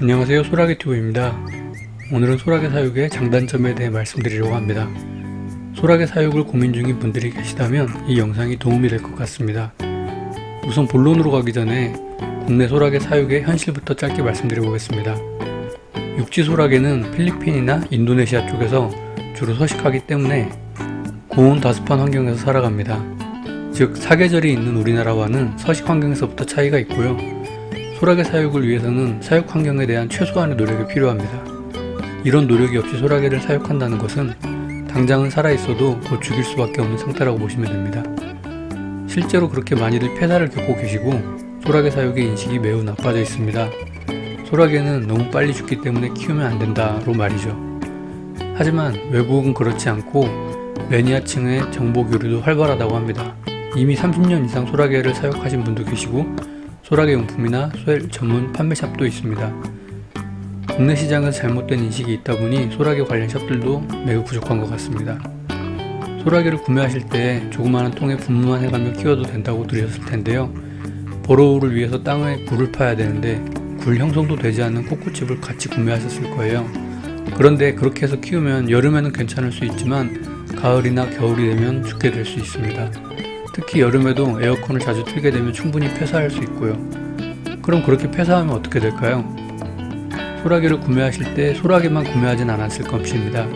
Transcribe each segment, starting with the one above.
안녕하세요 소라게 튜브입니다. 오늘은 소라게 사육의 장단점에 대해 말씀드리려고 합니다. 소라게 사육을 고민 중인 분들이 계시다면 이 영상이 도움이 될 것 같습니다. 우선 본론으로 가기 전에 국내 소라게 사육의 현실부터 짧게 말씀드려 보겠습니다. 육지 소라게는 필리핀이나 인도네시아 쪽에서 주로 서식하기 때문에 고온 다습한 환경에서 살아갑니다. 즉 사계절이 있는 우리나라와는 서식 환경에서부터 차이가 있고요. 소라게 사육을 위해서는 사육 환경에 대한 최소한의 노력이 필요합니다. 이런 노력이 없이 소라게를 사육한다는 것은 당장은 살아있어도 곧 죽일 수밖에 없는 상태라고 보시면 됩니다. 실제로 그렇게 많이들 폐사를 겪고 계시고 소라게 사육의 인식이 매우 나빠져 있습니다. 소라게는 너무 빨리 죽기 때문에 키우면 안 된다로 말이죠. 하지만 외국은 그렇지 않고 매니아층의 정보 교류도 활발하다고 합니다. 이미 30년 이상 소라게를 사육하신 분도 계시고 소라게 용품이나 소엘 전문 판매샵도 있습니다. 국내 시장에서 잘못된 인식이 있다 보니 소라게 관련 샵들도 매우 부족한 것 같습니다. 소라게를 구매하실 때 조그마한 통에 분무만 해가며 키워도 된다고 들으셨을 텐데요. 보로우를 위해서 땅에 굴을 파야 되는데 굴 형성도 되지 않는 코코칩을 같이 구매하셨을 거예요. 그런데 그렇게 해서 키우면 여름에는 괜찮을 수 있지만 가을이나 겨울이 되면 죽게 될 수 있습니다. 특히 여름에도 에어컨을 자주 틀게 되면 충분히 폐사할 수 있고요. 그럼 그렇게 폐사하면 어떻게 될까요? 소라게를 구매하실 때 소라게만 구매하진 않았을 것입니다.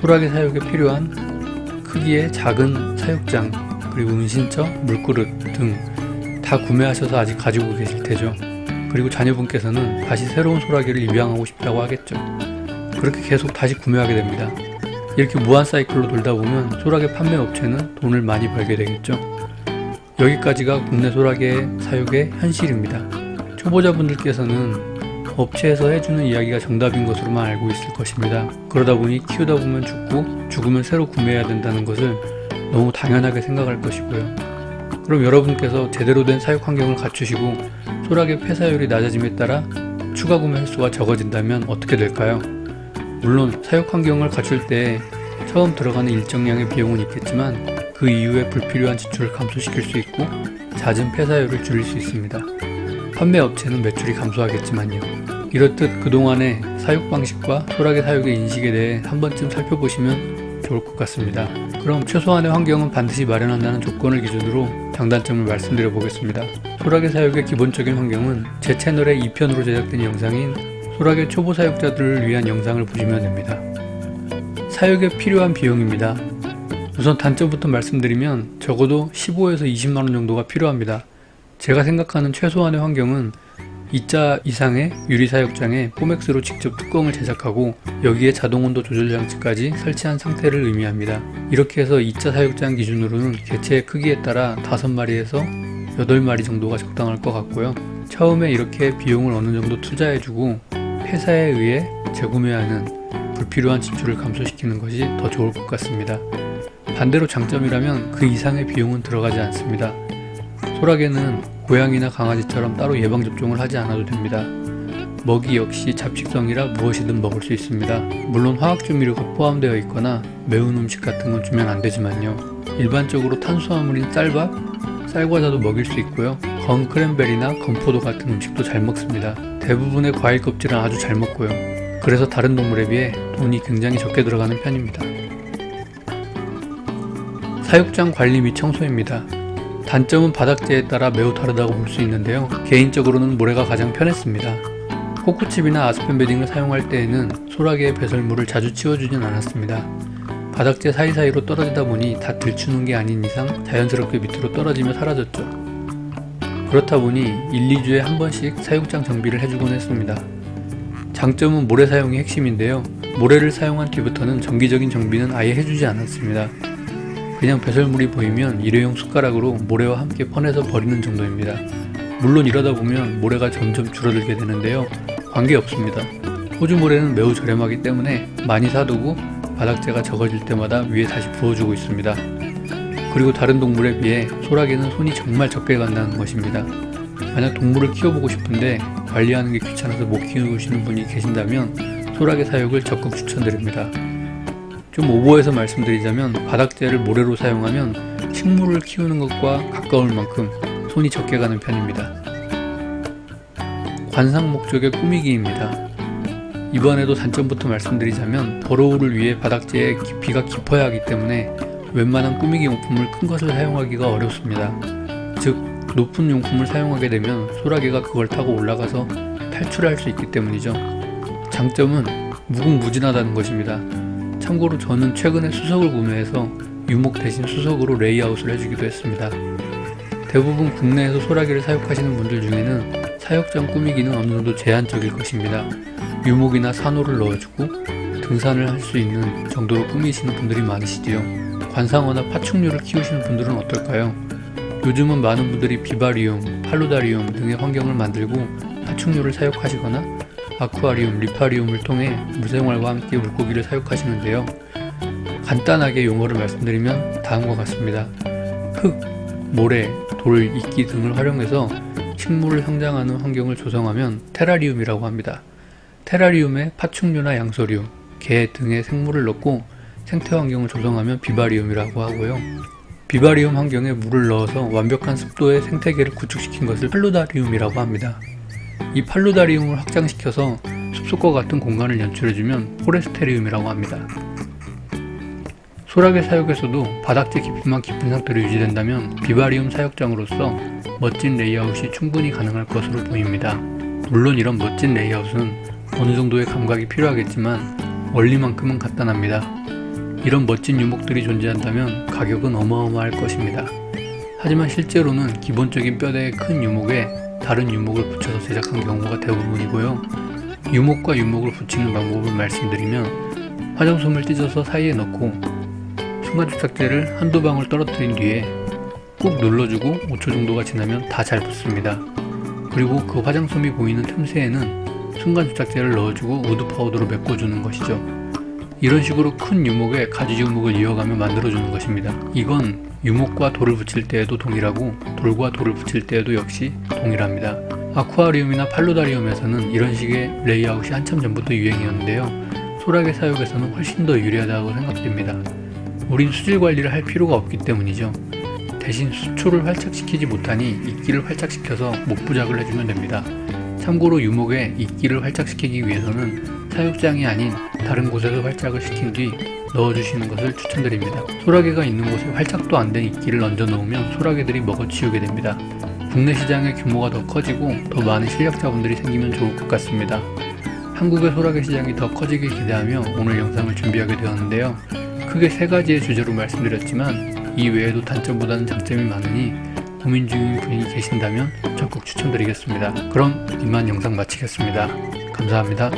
소라게 사육에 필요한 크기의 작은 사육장, 그리고 은신처, 물그릇 등 다 구매하셔서 아직 가지고 계실 테죠. 그리고 자녀분께서는 다시 새로운 소라게를 입양하고 싶다고 하겠죠. 그렇게 계속 다시 구매하게 됩니다. 이렇게 무한 사이클로 돌다 보면 소라게 판매 업체는 돈을 많이 벌게 되겠죠. 여기까지가 국내 소라게 사육의 현실입니다. 초보자분들께서는 업체에서 해주는 이야기가 정답인 것으로만 알고 있을 것입니다. 그러다 보니 키우다 보면 죽고 죽으면 새로 구매해야 된다는 것을 너무 당연하게 생각할 것이고요. 그럼 여러분께서 제대로 된 사육 환경을 갖추시고 소라게 폐사율이 낮아짐에 따라 추가 구매 횟수가 적어진다면 어떻게 될까요? 물론 사육 환경을 갖출 때 처음 들어가는 일정량의 비용은 있겠지만 그 이후에 불필요한 지출을 감소시킬 수 있고 잦은 폐사율을 줄일 수 있습니다. 판매 업체는 매출이 감소하겠지만요. 이렇듯 그동안의 사육 방식과 소라게 사육의 인식에 대해 한 번쯤 살펴보시면 좋을 것 같습니다. 그럼 최소한의 환경은 반드시 마련한다는 조건을 기준으로 장단점을 말씀드려 보겠습니다. 소라게 사육의 기본적인 환경은 제 채널의 2편으로 제작된 영상인 소라게 초보 사육자들을 위한 영상을 보시면 됩니다. 사육에 필요한 비용입니다. 우선 단점부터 말씀드리면 적어도 15에서 20만원 정도가 필요합니다. 제가 생각하는 최소한의 환경은 2자 이상의 유리 사육장에 포맥스로 직접 뚜껑을 제작하고 여기에 자동 온도 조절 장치까지 설치한 상태를 의미합니다. 이렇게 해서 2자 사육장 기준으로는 개체의 크기에 따라 5마리에서 8마리 정도가 적당할 것 같고요. 처음에 이렇게 비용을 어느 정도 투자해주고 회사에 의해 재구매하는 불필요한 지출을 감소시키는 것이 더 좋을 것 같습니다. 반대로 장점이라면 그 이상의 비용은 들어가지 않습니다. 소라게는 고양이나 강아지처럼 따로 예방접종을 하지 않아도 됩니다. 먹이 역시 잡식성이라 무엇이든 먹을 수 있습니다. 물론 화학조미료가 포함되어 있거나 매운 음식 같은 건 주면 안 되지만요. 일반적으로 탄수화물인 쌀밥, 쌀과자도 먹일 수 있고요. 건 크랜베리나 건포도 같은 음식도 잘 먹습니다. 대부분의 과일 껍질은 아주 잘 먹고요. 그래서 다른 동물에 비해 돈이 굉장히 적게 들어가는 편입니다. 사육장 관리 및 청소입니다. 단점은 바닥재에 따라 매우 다르다고 볼 수 있는데요. 개인적으로는 모래가 가장 편했습니다. 코코칩이나 아스펜 베딩을 사용할 때에는 소라게의 배설물을 자주 치워주진 않았습니다. 바닥재 사이사이로 떨어지다 보니 다 들추는 게 아닌 이상 자연스럽게 밑으로 떨어지며 사라졌죠. 그렇다 보니 1, 2주에 한 번씩 사육장 정비를 해주곤 했습니다. 장점은 모래 사용이 핵심인데요. 모래를 사용한 뒤부터는 정기적인 정비는 아예 해주지 않았습니다. 그냥 배설물이 보이면 일회용 숟가락으로 모래와 함께 퍼내서 버리는 정도입니다. 물론 이러다 보면 모래가 점점 줄어들게 되는데요. 관계없습니다. 호주 모래는 매우 저렴하기 때문에 많이 사두고 바닥재가 적어질 때마다 위에 다시 부어주고 있습니다. 그리고 다른 동물에 비해 소라게는 손이 정말 적게 간다는 것입니다. 만약 동물을 키워보고 싶은데 관리하는 게 귀찮아서 못 키우시는 분이 계신다면 소라게 사육을 적극 추천드립니다. 좀 오버해서 말씀드리자면 바닥재를 모래로 사용하면 식물을 키우는 것과 가까울 만큼 손이 적게 가는 편입니다. 관상 목적의 꾸미기입니다. 이번에도 단점부터 말씀드리자면 버로우를 위해 바닥재의 깊이가 깊어야 하기 때문에 웬만한 꾸미기 용품을 큰 것을 사용하기가 어렵습니다. 즉 높은 용품을 사용하게 되면 소라게가 그걸 타고 올라가서 탈출할 수 있기 때문이죠. 장점은 무궁무진하다는 것입니다. 참고로 저는 최근에 수석을 구매해서 유목 대신 수석으로 레이아웃을 해주기도 했습니다. 대부분 국내에서 소라기를 사육하시는 분들 중에는 사육장 꾸미기는 어느 정도 제한적일 것입니다. 유목이나 산호를 넣어주고 등산을 할 수 있는 정도로 꾸미시는 분들이 많으시지요. 관상어나 파충류를 키우시는 분들은 어떨까요? 요즘은 많은 분들이 비바리움, 팔로다리움 등의 환경을 만들고 파충류를 사육하시거나 아쿠아리움, 리파리움을 통해 물생활과 함께 물고기를 사육하시는데요. 간단하게 용어를 말씀드리면 다음과 같습니다. 흙, 모래, 돌, 이끼 등을 활용해서 식물을 성장하는 환경을 조성하면 테라리움이라고 합니다. 테라리움에 파충류나 양서류, 개 등의 생물을 넣고 생태 환경을 조성하면 비바리움이라고 하고요. 비바리움 환경에 물을 넣어서 완벽한 습도의 생태계를 구축시킨 것을 팔로다리움이라고 합니다. 이 팔로다리움을 확장시켜서 숲속과 같은 공간을 연출해주면 포레스테리움이라고 합니다. 소라게 사육에서도 바닥재 깊이만 깊은 상태로 유지된다면 비바리움 사육장으로서 멋진 레이아웃이 충분히 가능할 것으로 보입니다. 물론 이런 멋진 레이아웃은 어느 정도의 감각이 필요하겠지만 원리만큼은 간단합니다. 이런 멋진 유목들이 존재한다면 가격은 어마어마할 것입니다. 하지만 실제로는 기본적인 뼈대의 큰 유목에 다른 유목을 붙여서 제작한 경우가 대부분이고요. 유목과 유목을 붙이는 방법을 말씀드리면 화장솜을 찢어서 사이에 넣고 순간주착제를 한두 방울 떨어뜨린 뒤에 꾹 눌러주고 5초 정도가 지나면 다 잘 붙습니다. 그리고 그 화장솜이 보이는 틈새에는 순간주착제를 넣어주고 우드 파우더로 메꿔주는 것이죠. 이런 식으로 큰 유목에 가지 유목을 이어가며 만들어주는 것입니다. 이건 유목과 돌을 붙일 때에도 동일하고 돌과 돌을 붙일 때에도 역시 동일합니다. 아쿠아리움이나 팔로다리움에서는 이런 식의 레이아웃이 한참 전부터 유행이었는데요. 소라게 사육에서는 훨씬 더 유리하다고 생각됩니다. 우린 수질 관리를 할 필요가 없기 때문이죠. 대신 수초를 활착시키지 못하니 이끼를 활착시켜서 목부작을 해주면 됩니다. 참고로 유목에 이끼를 활착시키기 위해서는 사육장이 아닌 다른 곳에서 활착을 시킨 뒤 넣어주시는 것을 추천드립니다. 소라게가 있는 곳에 활착도 안 된 이끼를 얹어 놓으면 소라게들이 먹어치우게 됩니다. 국내 시장의 규모가 더 커지고 더 많은 실력자분들이 생기면 좋을 것 같습니다. 한국의 소라게 시장이 더 커지길 기대하며 오늘 영상을 준비하게 되었는데요. 크게 세 가지의 주제로 말씀드렸지만 이 외에도 단점보다는 장점이 많으니 고민 중인 분이 계신다면 적극 추천드리겠습니다. 그럼 이만 영상 마치겠습니다. 감사합니다.